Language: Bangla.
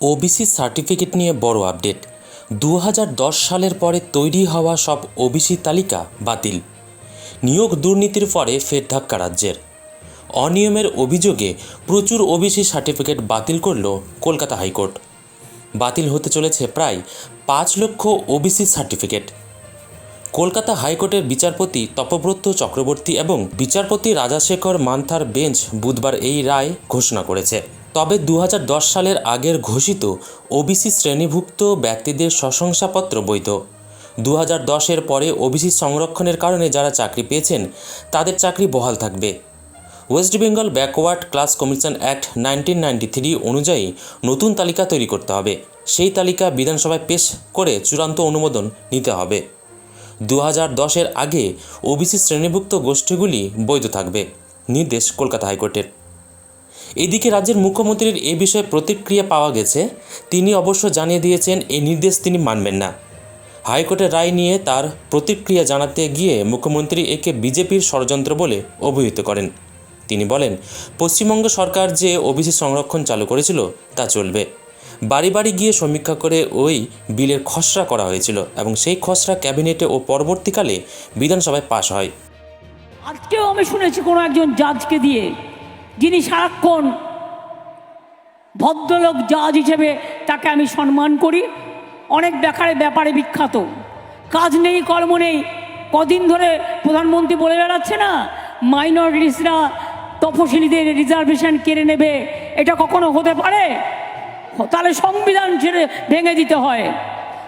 ওবিসি সার্টিফিকেট নিয়ে বড় আপডেট। দু হাজার দশ সালের পরে তৈরি হওয়া সব ওবিসি তালিকা বাতিল। নিয়োগ দুর্নীতির পরে ফের ধাক্কা রাজ্যের। অনিয়মের অভিযোগে প্রচুর ওবিসি সার্টিফিকেট বাতিল করল কলকাতা হাইকোর্ট। বাতিল হতে চলেছে প্রায় পাঁচ লক্ষ ওবিসি সার্টিফিকেট। কলকাতা হাইকোর্টের বিচারপতি তপব্রত চক্রবর্তী এবং বিচারপতি রাজাশেখর মান্থার বেঞ্চ বুধবার এই রায় ঘোষণা করেছে। তবে দু হাজার দশ সালের আগের ঘোষিত ওবিসি শ্রেণীভুক্ত ব্যক্তিদের প্রশংসাপত্র বৈধ। দু হাজার দশের পরে ওবিসি সংরক্ষণের কারণে যারা চাকরি পেয়েছেন, তাদের চাকরি বহাল থাকবে। West Bengal backward class commission act nineteen three অনুযায়ী নতুন তালিকা তৈরি করতে হবে। সেই তালিকা বিধানসভায় পেশ করে চূড়ান্ত অনুমোদন নিতে হবে। দু হাজার দশের আগে ওবিসি শ্রেণীভুক্ত গোষ্ঠীগুলি বৈধ থাকবে, নির্দেশ কলকাতা হাইকোর্টের। এদিকে রাজ্যের মুখ্যমন্ত্রীর এ বিষয়ে প্রতিক্রিয়া পাওয়া গেছে। তিনি অবশ্য জানিয়ে দিয়েছেন, এই নির্দেশ তিনি মানবেন না। হাইকোর্টের রায় নিয়ে তার প্রতিক্রিয়া জানাতে গিয়ে মুখ্যমন্ত্রী একে বিজেপির ষড়যন্ত্র বলে অভিহিত করেন। তিনি বলেন, পশ্চিমবঙ্গ সরকার যে ওবিসি সংরক্ষণ চালু করেছিল, তা চলবে। বাড়ি বাড়ি গিয়ে সমীক্ষা করে ওই বিলের খসড়া করা হয়েছিল এবং সেই খসড়া ক্যাবিনেটে ও পরবর্তীকালে বিধানসভায় পাশ হয়। আজকেও আমি শুনেছি কোনো একজন জাজকে দিয়ে যিনি সারাক্ষণ ভদ্রলোক জাজ হিসেবে তাকে আমি সম্মান করি, অনেক ব্যাপারে ব্যাপারে বিখ্যাত। কাজ নেই, কর্ম নেই। কদিন ধরে প্রধানমন্ত্রী বলে বেড়াচ্ছে না মাইনরিটিসরা তপশিলীদের রিজার্ভেশন কেড়ে নেবে। এটা কখনো হতে পারে? তাহলে সংবিধান ছেড়ে ভেঙে দিতে হয়।